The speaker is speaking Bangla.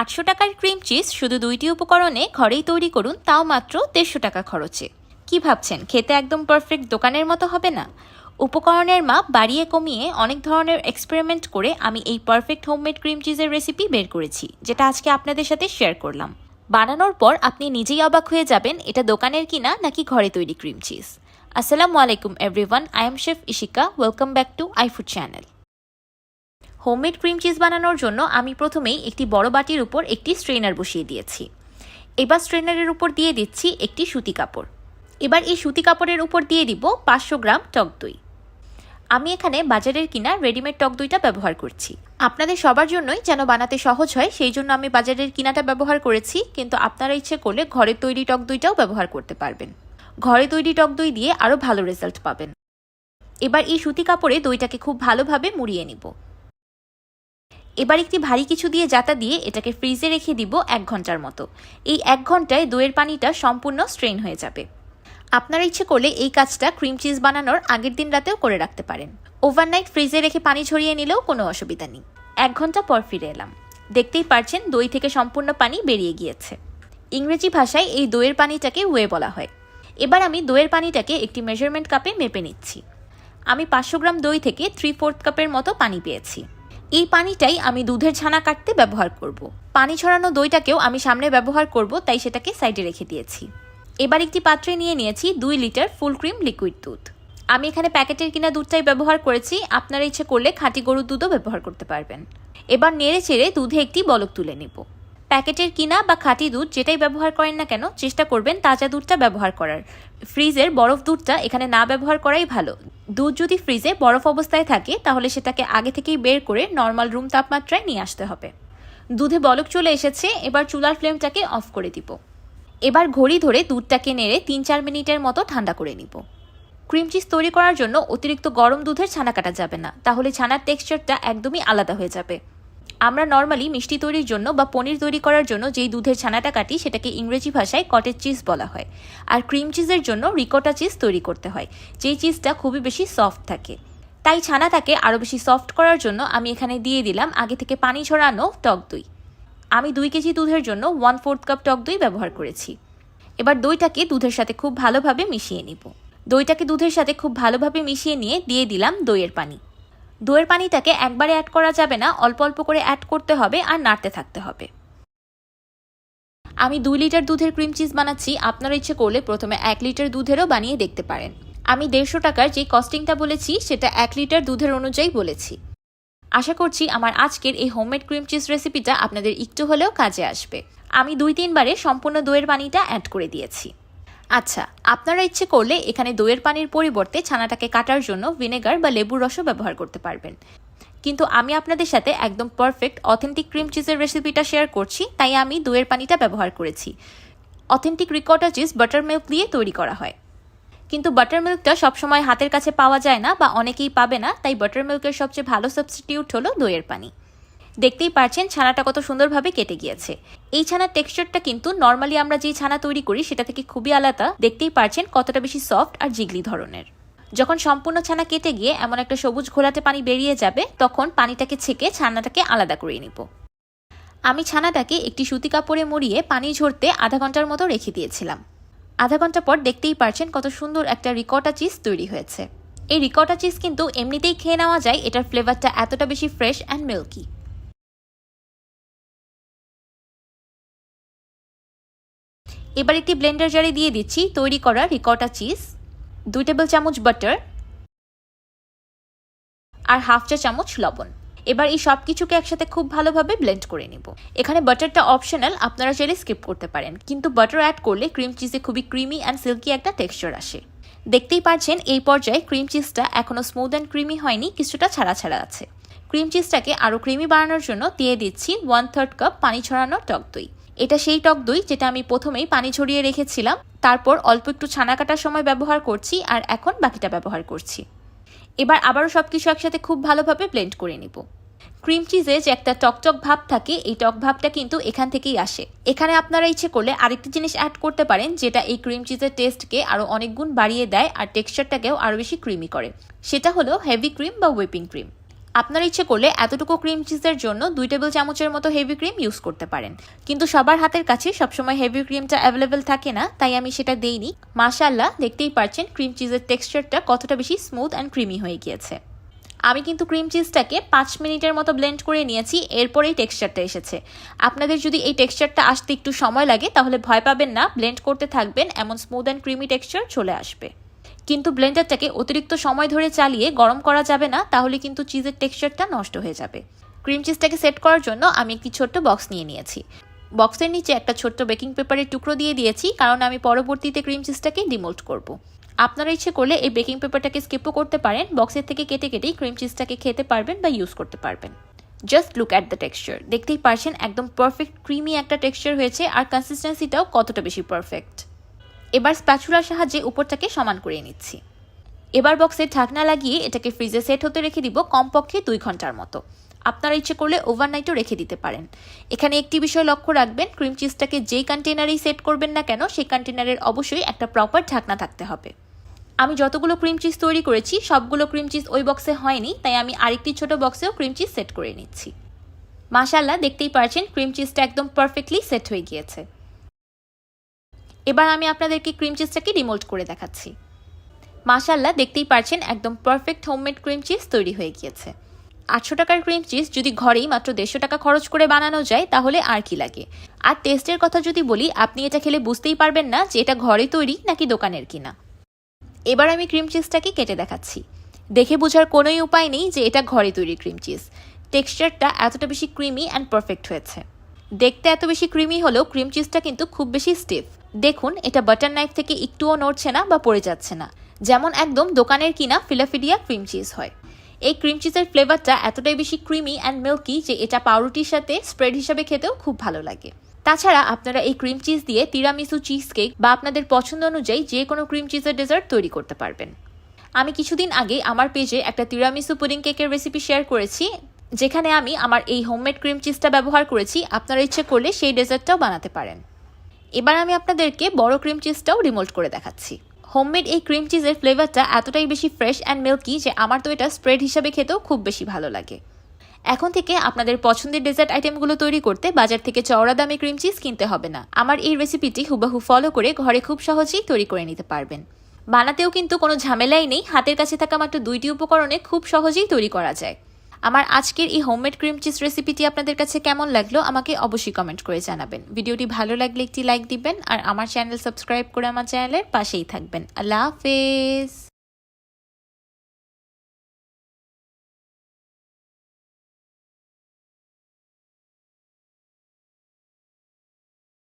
আটশো টাকার ক্রিম চিজ শুধু দুইটি উপকরণে ঘরেই তৈরি করুন, তাও মাত্র দেড়শো টাকা খরচে। কি ভাবছেন? খেতে একদম পারফেক্ট দোকানের মতো হবে না? উপকরণের মাপ বাড়িয়ে কমিয়ে অনেক ধরনের এক্সপেরিমেন্ট করে আমি এই পারফেক্ট হোমমেড ক্রিম চিজের রেসিপি বের করেছি, যেটা আজকে আপনাদের সাথে শেয়ার করলাম। বানানোর পর আপনি নিজেই অবাক হয়ে যাবেন, এটা দোকানের কিনা নাকি ঘরে তৈরি ক্রিম চিজ আসসালামু আলাইকুম everyone I am chef Ishika welcome back to iFood channel homemade cream cheese বানানোর জন্য আমি প্রথমেই একটি বড় বাটির উপর একটি স্ট্রেনার বসিয়ে দিয়েছি। এবার স্ট্রেনারের উপর দিয়ে দিচ্ছি একটি সুতি কাপড়। এবার এই সুতি কাপড়ের উপর দিয়ে দিব পাঁচশো গ্রাম টক দই। আমি এখানে বাজারের কিনা রেডিমেড টক দইটা ব্যবহার করছি। আপনাদের সবার জন্যই যেন বানাতে সহজ হয়, সেই জন্য আমি বাজারের কিনাটা ব্যবহার করেছি, কিন্তু আপনারা ইচ্ছে করলে ঘরে তৈরি টক দইটাও ব্যবহার করতে পারবেন। ঘরে তৈরি টক দই দিয়ে আরও ভালো রেজাল্ট পাবেন। এবার এই সুতি কাপড়ে দইটাকে খুব ভালোভাবে মুড়িয়ে নিব। এবার একটি ভারী কিছু দিয়ে জাতা দিয়ে এটাকে ফ্রিজে রেখে দিব এক ঘণ্টার মতো। এই এক ঘন্টায় দইয়ের পানিটা সম্পূর্ণ স্ট্রেন হয়ে যাবে। আপনার ইচ্ছে করলে এই কাজটা ক্রিম চিজ বানানোর আগের দিন রাতেও করে রাখতে পারেন। ওভারনাইট ফ্রিজে রেখে পানি ঝরিয়ে নিলেও কোনো অসুবিধা নেই। এক ঘণ্টা পর ফিরে এলাম। দেখতেই পারছেন দই থেকে সম্পূর্ণ পানি বেরিয়ে গিয়েছে। ইংরেজি ভাষায় এই দইয়ের পানিটাকে ওয়ে বলা হয়। এবার আমি দইয়ের পানিটাকে একটি মেজারমেন্ট কাপে মেপে নিচ্ছি। আমি পাঁচশো গ্রাম দই থেকে থ্রি ফোর্থ কাপের মতো পানি পেয়েছি। এই পানিটাই আমি দুধের ছানা কাটতে ব্যবহার করব। পানি ছড়ানো দইটাকেও আমি সামনে ব্যবহার করব, তাই সেটাকে সাইডে রেখে দিয়েছি। এবার একটি পাত্রে নিয়ে নিয়েছি দুই লিটার ফুল ক্রিম লিকুইড দুধ। আমি এখানে প্যাকেটের কিনা দুধটাই ব্যবহার করেছি, আপনারা ইচ্ছে করলে খাঁটি গরুর দুধও ব্যবহার করতে পারবেন। এবার নেড়ে চেড়ে দুধে একটি বলক তুলে নেব। প্যাকেটের কিনা বা খাঁটি দুধ যেটাই ব্যবহার করেন না কেন, চেষ্টা করবেন তাজা দুধটা ব্যবহার করার। ফ্রিজের বরফ দুধটা এখানে না ব্যবহার করাই ভালো। দুধ যদি ফ্রিজে বরফ অবস্থায় থাকে, তাহলে সেটাকে আগে থেকেই বের করে নর্মাল রুম তাপমাত্রায় নিয়ে আসতে হবে। দুধে বলক চলে এসেছে, এবার চুলার ফ্লেমটাকে অফ করে দিব। এবার ঘড়ি ধরে দুধটাকে নেড়ে তিন চার মিনিটের মতো ঠান্ডা করে নিব। ক্রিম চিজ তৈরি করার জন্য অতিরিক্ত গরম দুধের ছানা কাটা যাবে না, তাহলে ছানার টেক্সচারটা একদমই আলাদা হয়ে যাবে। আমরা নর্মালি মিষ্টি তৈরির জন্য বা পনির তৈরি করার জন্য যেই দুধের ছানাটা কাটি সেটাকে ইংরেজি ভাষায় কটেজ চিজ বলা হয়। আর ক্রিম চিজের জন্য রিকোটা চিজ তৈরি করতে হয়, যেই চিজটা খুবই বেশি সফট থাকে। তাই ছানাটাকে আরও বেশি সফট করার জন্য আমি এখানে দিয়ে দিলাম আগে থেকে পানি ছড়ানো টক দই। আমি দুই কেজি দুধের জন্য ওয়ান ফোর্থ কাপ টক দই ব্যবহার করেছি। এবার দইটাকে দুধের সাথে খুব ভালোভাবে মিশিয়ে নিব। দইটাকে দুধের সাথে খুব ভালোভাবে মিশিয়ে নিয়ে দিয়ে দিলাম দইয়ের পানি। দইয়ের পানিটাকে একবারে অ্যাড করা যাবে না, অল্প অল্প করে অ্যাড করতে হবে আর নাড়তে থাকতে হবে। আমি দুই লিটার দুধের ক্রিম চিজ বানাচ্ছি, আপনারা ইচ্ছে করলে প্রথমে এক লিটার দুধেরও বানিয়ে দেখতে পারেন। আমি দেড়শো টাকার যে কস্টিংটা বলেছি, সেটা এক লিটার দুধের অনুযায়ী বলেছি। আশা করছি আমার আজকের এই হোমমেড ক্রিম চিজ রেসিপিটা আপনাদের একটু হলেও কাজে আসবে। আমি দুই তিনবারে সম্পূর্ণ দইয়ের পানিটা অ্যাড করে দিয়েছি। আচ্ছা আপনারা ইচ্ছে করলে এখানে দইয়ের পানির পরিবর্তে ছানাটাকে কাটার জন্য ভিনেগার বা লেবুর রসও ব্যবহার করতে পারবেন। কিন্তু আমি আপনাদের সাথে একদম পারফেক্ট অথেন্টিক ক্রিম চিজের রেসিপিটা শেয়ার করছি, তাই আমি দইয়ের পানিটা ব্যবহার করেছি। Authentic ricotta cheese butter milk দিয়ে তৈরি করা হয়। কিন্তু বাটার মিল্কটা সবসময় হাতের কাছে পাওয়া যায় না বা অনেকেই পাবে না, তাই বাটার মিল্কের সবচেয়ে ভালো সাবস্টিটিউট হলো দইয়ের পানি। দেখতেই পারছেন ছানাটা কত সুন্দরভাবে কেটে গিয়েছে। এই ছানার টেক্সচারটা কিন্তু নর্মালি আমরা যেই ছানা তৈরি করি সেটা থেকে খুবই আলাদা। দেখতেই পারছেন কতটা বেশি সফট আর জিগলি ধরনের। যখন সম্পূর্ণ ছানা কেটে গিয়ে এমন একটা সবুজ ঘোলাটে পানি বেরিয়ে যাবে, তখন পানিটাকে ছেঁকে ছানাটাকে আলাদা করে নিব। আমি ছানাটাকে একটি সুতি কাপড়ে মুড়িয়ে পানি ঝরতে আধা ঘণ্টার মতো রেখে দিয়েছিলাম। আধা ঘণ্টা পর দেখতেই পারছেন কত সুন্দর একটা রিকটা চিজ তৈরি হয়েছে। এই রিকটা চিজ কিন্তু এমনিতেই খেয়ে নেওয়া যায়, এটার ফ্লেভারটা এতটা বেশি ফ্রেশ অ্যান্ড মিল্কি এবার একটি ব্লেন্ডার জারে দিয়ে দিচ্ছি, তৈরি করা রিকটা চিজ, দুই টেবিল চামচ বাটার আর হাফ চা চামচ লবণ। এবার এই সব কিছুকে একসাথে খুব ভালোভাবে ব্লেন্ড করে নিব। এখানে বাটারটা অপশনাল, আপনারা চাইলে স্কিপ করতে পারেন। কিন্তু বাটার অ্যাড করলে ক্রিম চিজে খুবই ক্রিমি অ্যান্ড সিল্কি একটা টেক্সচার আসে। দেখতেই পারছেন এই পর্যায়ে ক্রিম চিজটা এখনও স্মুথ অ্যান্ড ক্রিমি হয়নি, কিছুটা ছাড়া ছাড়া আছে। ক্রিম চিজটাকে আরও ক্রিমি বানানোর জন্য দিয়ে দিচ্ছি ওয়ান থার্ড কাপ পানি ছড়ানো টক দই। এটা সেই টক দই যেটা আমি প্রথমেই পানি ছড়িয়ে রেখেছিলাম। তারপর অল্প একটু ছানা কাটার সময় ব্যবহার করছি আর এখন বাকিটা ব্যবহার করছি। এবার আবারও সব কিছু একসাথে খুব ভালোভাবে ব্লেন্ড করে নিব। ক্রিম চিজে যে একটা টকটক ভাব থাকে, এই টক ভাবটা কিন্তু এখান থেকেই আসে। এখানে আপনারা ইচ্ছে করলে আরেকটি জিনিস অ্যাড করতে পারেন, যেটা এই ক্রিম চিজের টেস্টকে আরও অনেক গুণ বাড়িয়ে দেয় আর টেক্সচারটাকেও আরও বেশি ক্রিমি করে। সেটা হলো হেভি ক্রিম বা হুইপিং ক্রিম আপনার ইচ্ছে করলে এতটুকু ক্রিম চিজের জন্য দুই টেবিল চামচের মতো হেভি ক্রিম ইউজ করতে পারেন। কিন্তু সবার হাতের কাছে সবসময় হেভি ক্রিমটা অ্যাভেলেবেল থাকে না, তাই আমি সেটা দেইনি। মাশাল্লাহ দেখতেই পারছেন ক্রিম চিজের টেক্সচারটা কতটা বেশি স্মুথ অ্যান্ড ক্রিমি হয়ে গিয়েছে। আমি কিন্তু ক্রিম চিজটাকে পাঁচ মিনিটের মতো ব্লেন্ড করে নিয়েছি, এরপরেই টেক্সচারটা এসেছে। আপনাদের যদি এই টেক্সচারটা আসতে একটু সময় লাগে, তাহলে ভয় পাবেন না ব্লেন্ড করতে থাকবেন, এমন স্মুথ অ্যান্ড ক্রিমি টেক্সচার চলে আসবে। কিন্তু ব্লেন্ডারটাকে অতিরিক্ত সময় ধরে চালিয়ে গরম করা যাবে না, তাহলে কিন্তু চিজের টেক্সচারটা নষ্ট হয়ে যাবে। ক্রিম চিজটাকে সেট করার জন্য আমি একটি ছোট্ট বক্স নিয়ে নিয়েছি। বক্সের নিচে একটা ছোট্ট বেকিং পেপারের টুকরো দিয়ে দিয়েছি, কারণ আমি পরবর্তীতে ক্রিম চিজটাকে ডিমোল্ড করব। আপনারা ইচ্ছে করলে এই বেকিং পেপারটাকে স্কিপও করতে পারেন, বক্সের থেকে কেটে কেটেই ক্রিম চিজটাকে খেতে পারবেন বা ইউজ করতে পারবেন। Just look at the texture. দেখতেই পারছেন, একদম পারফেক্ট ক্রিমি একটা টেক্সচার হয়েছে, আর কনসিস্টেন্সিটাও কতটা বেশি পারফেক্ট এবার স্প্যাচুলার সাহায্যে উপরটাকে সমান করে নিচ্ছি। এবার বক্সের ঢাকনা লাগিয়ে এটাকে ফ্রিজে সেট হতে রেখে দিব কমপক্ষে দুই ঘণ্টার মতো। আপনারা ইচ্ছে করলে ওভারনাইটও রেখে দিতে পারেন। এখানে একটি বিষয় লক্ষ্য রাখবেন ক্রিম চিজটাকে যেই কন্টেনারেই সেট করবেন না কেন, সেই কন্টেনারের অবশ্যই একটা প্রপার ঢাকনা থাকতে হবে। আমি যতগুলো ক্রিম চিজ তৈরি করেছি, সবগুলো ক্রিম চিজ ওই বক্সে হয়নি, তাই আমি আরেকটি ছোট বক্সেও ক্রিম চিজ সেট করে নিচ্ছি। মাশাল্লাহ দেখতেই পারছেন ক্রিম চিজটা একদম পারফেক্টলি সেট হয়ে গিয়েছে। এবার আমি আপনাদেরকে ক্রিম চিজটাকে ডিমোল্ড করে দেখাচ্ছি। মাশাল্লাহ দেখতেই পারছেন একদম পারফেক্ট হোমমেড ক্রিম চিজ তৈরি হয়ে গিয়েছে। আটশো টাকার ক্রিম চিজ যদি ঘরেই মাত্র দেড়শো টাকা খরচ করে বানানো যায়, তাহলে আর কি লাগে? আর টেস্টের কথা যদি বলি, আপনি এটা খেলে বুঝতেই পারবেন না যে এটা ঘরে তৈরি নাকি দোকানের কিনা। এবার আমি ক্রিম চিজটাকে কেটে দেখাচ্ছি। দেখে বোঝার কোনোই উপায় নেই যে এটা ঘরে তৈরি ক্রিম চিজ টেক্সচারটা এতটা বেশি ক্রিমি অ্যান্ড পারফেক্ট হয়েছে। দেখতে এত বেশি ক্রিমি হলেও ক্রিম চিজটা কিন্তু খুব বেশি স্টিফ দেখুন, এটা বাটার নাইফ থেকে একটুও নড়ছে না বা পড়ে যাচ্ছে না। যেমন একদম দোকানের কিনা ফিলাফিডিয়া ক্রিম চিজ হয়। এই ক্রিম চিজের ফ্লেভারটা এতটাই বেশি ক্রিমি অ্যান্ড মিল্কি যে এটা পাউরুটির সাথে স্প্রেড হিসাবে খেতেও খুব ভালো লাগে। তাছাড়া আপনারা এই ক্রিম চিজ দিয়ে তিরামিসু চিজ কেক বা আপনাদের পছন্দ অনুযায়ী যে কোনো ক্রিম চিজের ডেজার্ট তৈরি করতে পারবেন। আমি কিছুদিন আগে আমার পেজে একটা তিরামিসু পুডিং কেকের রেসিপি শেয়ার করেছি। যেখানে আমি আমার এই হোমমেড ক্রিম চিজটা ব্যবহার করেছি, আপনারা ইচ্ছে করলে সেই ডেজার্টটাও বানাতে পারেন। এবার আমি আপনাদেরকে বড় ক্রিম চিজটাও রিমোল্ড করে দেখাচ্ছি। হোমমেড এই ক্রিম চিজের ফ্লেভারটা এতটাই বেশি ফ্রেশ অ্যান্ড মিল্কি যে আমার তো এটা স্প্রেড হিসাবে খেতেও খুব বেশি ভালো লাগে। এখন থেকে আপনাদের পছন্দের ডেজার্ট আইটেমগুলো তৈরি করতে বাজার থেকে চওড়া দামে ক্রিম চিজ কিনতে হবে না। আমার এই রেসিপিটি হুবাহু ফলো করে ঘরে খুব সহজেই তৈরি করে নিতে পারবেন। বানাতেও কিন্তু কোনো ঝামেলাই নেই, হাতের কাছে থাকা মাত্র দুইটি উপকরণে খুব সহজেই তৈরি করা যায়। আমার আজকের এই হোমমেড ক্রিম চিজ রেসিপিটি আপনাদের কাছে কেমন লাগল, আমাকে অবশ্যই কমেন্ট করে জানাবেন। ভিডিওটি ভালো লাগলে একটি লাইক দিবেন, আর আমার চ্যানেল সাবস্ক্রাইব করে আমার চ্যানেলের পাশেই থাকবেন। আল্লাহ হাফেজ!